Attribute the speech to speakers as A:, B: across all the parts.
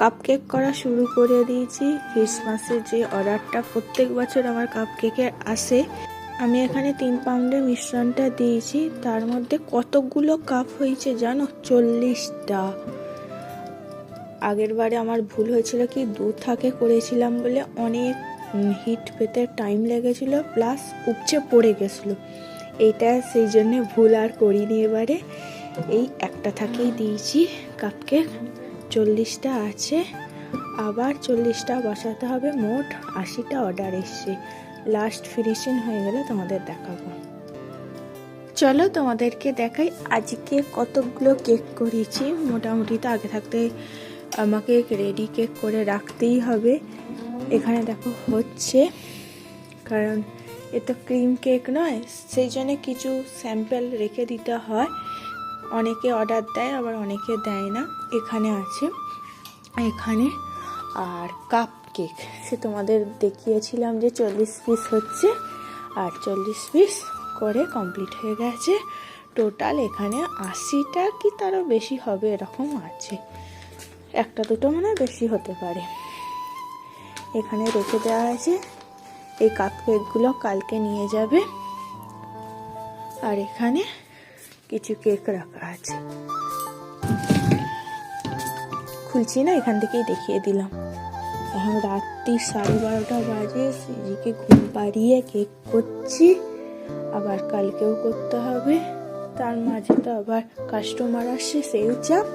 A: Cup cake করা শুরু করে দিয়েছি। ক্রিসমাসের যে অর্ডারটা প্রত্যেক বছর আমার কাপ কেকের আসে, আমি এখানে তিন পাউন্ডের মিশ্রণটা দিয়েছি। তার মধ্যে কতগুলো কাপ হয়েছে জানো? চল্লিশটা। আগের বারে আমার ভুল হয়েছিল কি? দু থাকে করেছিলাম বলে অনেক হিট পেতে টাইম লেগেছিল প্লাস উপচে পড়ে গেছিল। এইটা সেই জন্যে ভুল আর করিনি এবারে। এই একটা থাকেই দিয়েছি কাপকেক চল্লিশটা আছে। আবার চল্লিশটা বসাতে হবে, মোট আশিটা অর্ডার এসছে। লাস্ট ফিনিশিং হয়ে গেলে তোমাদের দেখাবো। চলো তোমাদেরকে দেখাই, আজকে কতগুলো কেক করেছি। মোটামুটি তো আগে থাকতে আমাকে রেডি কেক করে রাখতেই হবে। এখানে দেখো হচ্ছে, কারণ এ তো ক্রিম কেক নয়, সেই জন্য কিছু স্যাম্পেল রেখে দিতে হয়। অনেকে অর্ডার দেয়, আবার অনেকে দেয় না। এখানে আছে। এখানে আর কাপ কেক সে তোমাদের দেখিয়েছিলাম যে চল্লিশ পিস হচ্ছে। আর চল্লিশ পিস করে কমপ্লিট হয়ে গেছে। টোটাল এখানে আশিটা কি তারও বেশি হবে এরকম আছে। একটা দুটো মনে বেশি হতে পারে। এখানে রেখে দেওয়া আছে। এই কাপ কেকগুলো কালকে নিয়ে যাবে। আর এখানে কিছু কেক রাখা আছে। খুলছি না, এখান থেকেই দেখিয়ে দিলাম। এখন রাত্রি সাড়ে বারোটা বাজে, সিজিকে ঘুম পাড়িয়ে কেক করছি। আবার কালকেও করতে হবে। তার মাঝে তো আবার কাস্টমার আসছে সেও চাপ।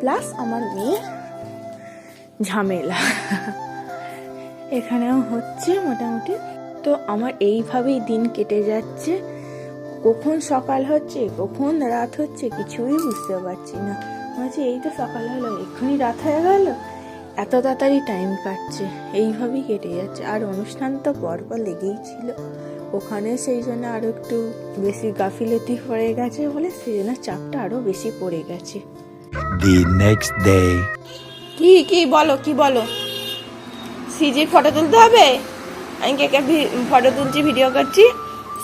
A: প্লাস আমার মেয়ের ঝামেলা। এখানেও হচ্ছে মোটামুটি। তো আমার এইভাবেই দিন কেটে যাচ্ছে। কখন সকাল হচ্ছে কখন রাত হচ্ছে কিছুই বুঝতে পারছি না। বলছি এই তো সকাল হলো এক্ষুনি রাত হয়ে গেল এত তাড়াতাড়ি টাইম কাটছে এইভাবেই কেটে যাচ্ছে। আর অনুষ্ঠান তো পরপর লেগেই ছিল। ওখানে সেই জন্য আরও একটু বেশি গাফিলতি পড়ে গেছে বলে সেই জন্য চাপটা আরও বেশি পড়ে গেছে. কি কি বলো কি বলো? সিজির ফটো তুলতে হবে? আমি কে কে ফটো তুলছি ভিডিও করছি?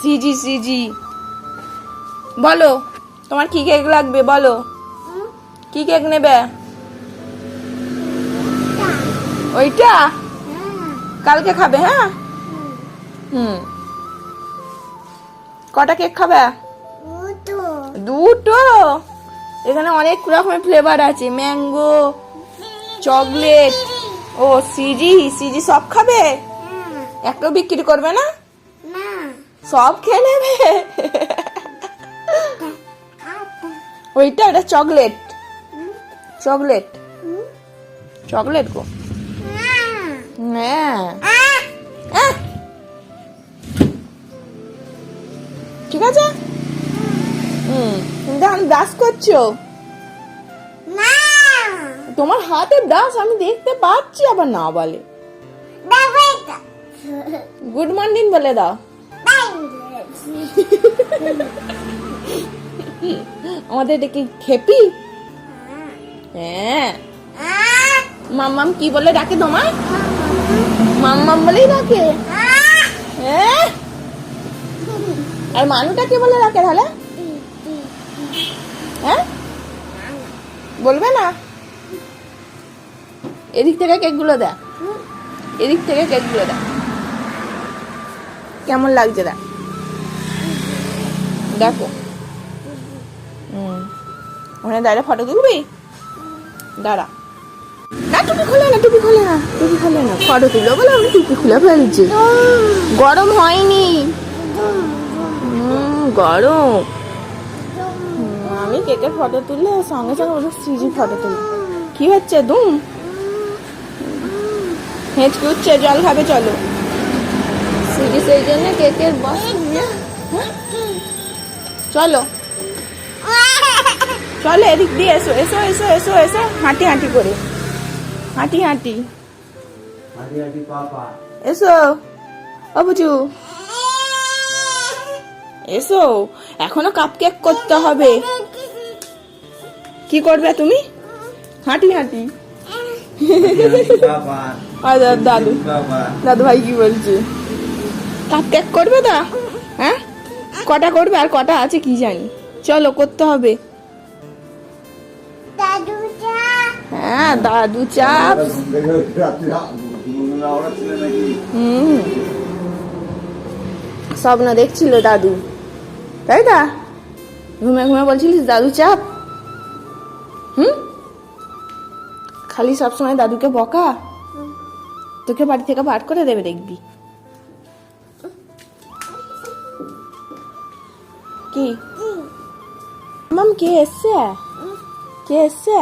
A: সিজি সিজি বলো তোমার কি কেক লাগবে বলো। কি কেক নেবে? ওইটা? কালকে খাবে হ্যাঁ? হুম। কটা কেক খাবে? দুটো। এখানে অনেক রকমের ফ্লেভার আছে ম্যাঙ্গো চকলেট ও সিজি সিজি সব খাবে? একটাও বিক্রি করবে না। সব খেয়ে নেবে? ওইটা ওটা চকলেট। চকলেট। চকলেট গো। হ্যাঁ! ঠিক আছে? হুম। তুমি এখন ব্রাশ করছ? তোমার হাতে ব্রাশ আমি দেখতে পাচ্ছি আবার না বলে। গুড মর্নিং বলে দাও। আমাদের এটা কি খেপি? হ্যাঁ। মাম্মাম কি বলে ডাকে তোমায়? মাম্মাম বলেই ডাকে। হ্যাঁ। আর মানুটা কি বলে ডাকে তাহলে? হ্যাঁ? বলবে না। এদিক থেকে কেকগুলো দেখ এদিক থেকে কেকগুলো দেখ কেমন লাগছে দেখ। দেখো। ওখানে দাঁড়া ফটো তুলবি? দাঁড়া। না টুপি খোলে না টুপি খোলে না টুপি খোলে না। ফটো তুলো বলে আমি টুপি খুলে ফেলছি। গরম হয়নি। হুম, গরম। আমি কেকের ফটো তুললে সঙ্গে সঙ্গে ওদের সিজি ফটো তুলি। কি হচ্ছে দুম? হেঁচকে উঠছে জল খাবে চলো। সিজি সেই জন্য কেকের বস হ্যাঁ? চলো। চলো এদিক দিয়ে, এসো এসো এসো এসো এসো। হাঁটি হাঁটি করে। হাঁটি হাঁটি। এসো। ও এসো। এখনও কাপ কেক করতে হবে। কি করবে তুমি? হাঁটি হাঁটি। দাদু। দাদু ভাই কি বলছে? কাপ কেক করবে তা হ্যাঁ? কটা করবে আর কটা আছে কি জানি। চলো, করতে হবে। হ্যাঁ দাদু চাপ। হুম। স্বপ্ন দেখছিল দাদু। তাই না ঘুমে ঘুমে বলছিলিস, দাদু চাপ? হুম? খালি সবসময় দাদুকে বকা? তোকে বাড়ি থেকে বার করে দেবে, দেখবি। কি? মাম, কে এসছে? কে এসছে?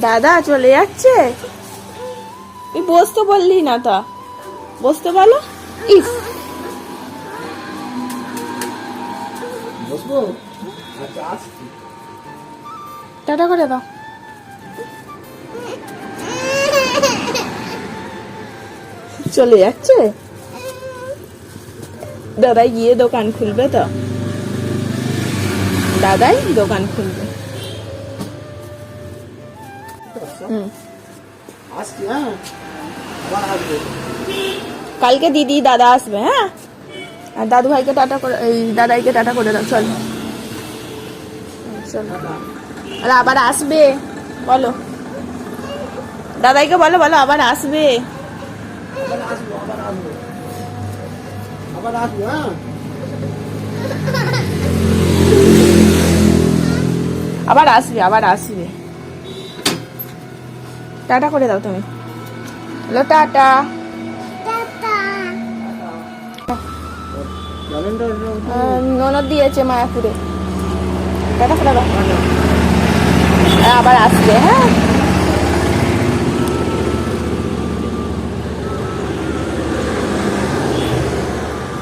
A: দাদা চলে যাচ্ছে? তুই বসতে বললি না তা। বসতে বলো। ইস।
B: আচ্ছা আসছি।
A: টাটা করে দাও। চলে যাচ্ছে? দাদাই গিয়ে দোকান খুলবে তো? দাদাই দোকান খুলবে।
B: আসছি হ্যাঁ?
A: কালকে দিদি দাদা আসবে হ্যাঁ? আর দাদু ভাইকে টাটা করে এই দাদাইকে টাটা করে দাও চল। চল। আর আবার আসবে বলো। দাদাইকে বলো বলো আবার আসবে।
B: আবার আসব হ্যাঁ?
A: আবার আসবে আবার আসবে। টাটা করে দাও তুমি। Hello, tata. ননদ দিয়েছে মায়াপুরে। টাটা করে দাও। আবার আসবে হ্যাঁ।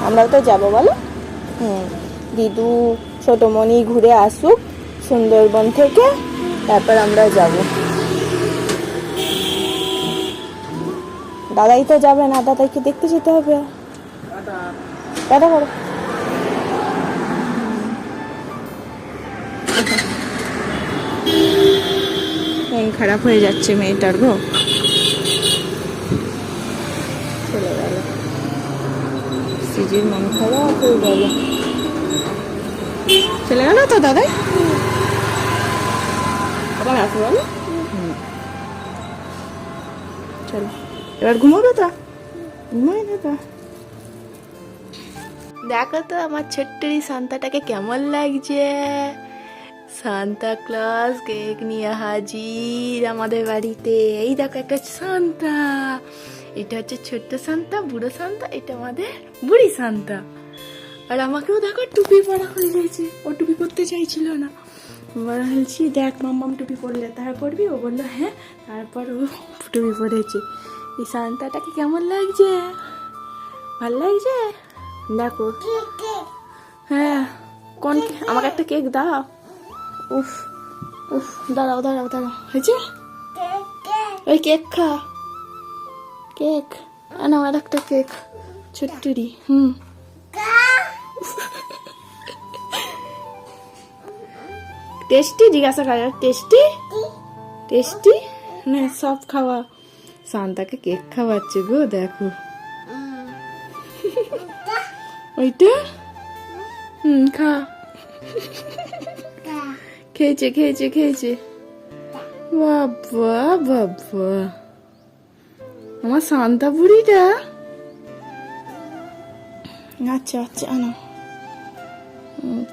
A: আমরাও তো যাব, বলো। হুম, দিদু, ছোটমণি ঘুরে আসুক সুন্দরবন থেকে, তারপর আমরা যাব। দাদাই তো যাবে না দাদাইকে দেখতে যেতে হবে। টাটা করো মন খারাপ হয়ে যাচ্ছে মেয়েটার গো। চলে গেল। সিজির মন খারাপ হয়ে গেল। চলে গেল তো দাদাই? আবার আসো বলো। এবার ঘুমাবে তো? ঘুমাই না দেখো তো, আমার ছোট্ট এই সান্তাটাকে কেমন লাগছে। সান্তা ক্লাস, কেক নিয়ে হাজির আমাদের বাড়িতে। এই দেখো একটা সান্তা। এটা হচ্ছে ছোট্ট সান্তা, বুড়ো সান্তা, এটা আমাদের বুড়ি সান্তা। আর আমাকেও দেখো, টুপি পরা হয়ে গেছে। ও টুপি পরতে চাইছিল না। বলছি, দেখ, মাম্মাম টুপি পরলে তার পরবি? ও বলল হ্যাঁ। তারপর ও টুপি পরেছে। এই সান্তাটাকে কেমন লাগছে? ভালো লাগছে? দেখো। হ্যাঁ কোন আমাকে একটা কেক দাও। উফ উফ, দাঁড়াও দাঁড়াও দাঁড়াও। হয়েছে? ওই কেক খা কেক। আনা আর একটা কেক। ছোট্টুরি, হুম। টেস্টি, জিজ্ঞাসা করা, টেস্টি? টেস্টি? না, সব খাওয়া। শান্তাকে কেক খাওয়াচ্ছে গো দেখো। ওইটা? হুম খা। খেয়েছে খেয়েছে খেয়েছে। বাবা বাবা। আমার শান্তা বুড়িটা? আচ্ছা আচ্ছা আনো।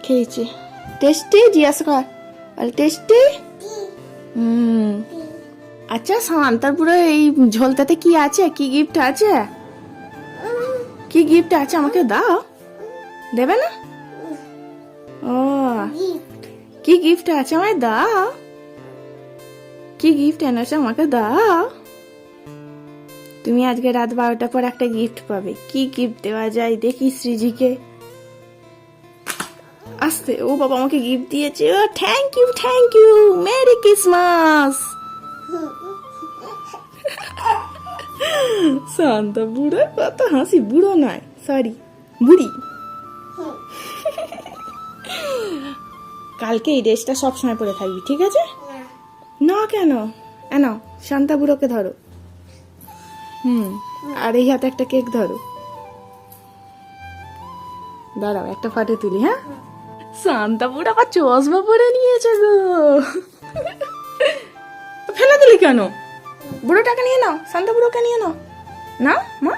A: খেয়েছে। টেস্টি জিজ্ঞাসা কর। বল টেস্টি। হুম। আচ্ছা শান্তার পুরো এই ঝোলটাতে কি আছে? কি গিফট আছে? কি গিফট আছে আমাকে দাও। দেবে না? ও, কি গিফট আছে আমায় দাও। কি গিফট এনেছো আমাকে দাও। তুমি আজকে রাত বারোটার পর একটা গিফট পাবে। কি গিফট দেওয়া যায় দেখি শ্রীজিকে। আসতে, ও বাবা আমাকে গিফট দিয়েছে। Thank you thank you merry Christmas শান্ত বুড়ো কত হাসি বুড়ো নয় সরি বুড়ি। কালকে এই ড্রেসটা সব সময় পরে থাকবি ঠিক আছে? না। কেন? এন শান্তা বুড়োকে ধরো। হুম আর এই হাতে একটা কেক ধরো। দাঁড়াও একটা ফটো তুলি হ্যাঁ? শান্তা বুড়ো আবার চশমা পরে নিয়েছে গো। কেন? বুড়োটাকে নিয়ে নাও শান্ত বুড়োকে নিয়ে নাও। না মা?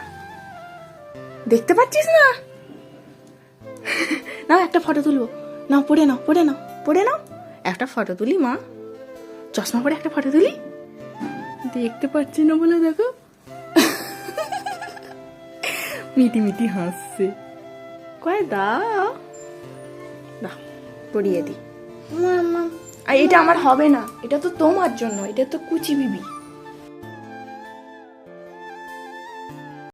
A: দেখতে পাচ্ছিস না? না একটা ফটো তুলবো। নাও পড়ে নাও পড়ে নাও পড়ে নাও। একটা ফটো তুলি মা। চশমা পরে একটা ফটো তুলি। দেখতে পাচ্ছি না বলে দেখো। মিটি মিটি হাসছে। কয় দাও। দাও পরিয়ে দি। আর এটা আমার হবে না। এটা তো তোমার জন্য এটা তো কুচি বিবি।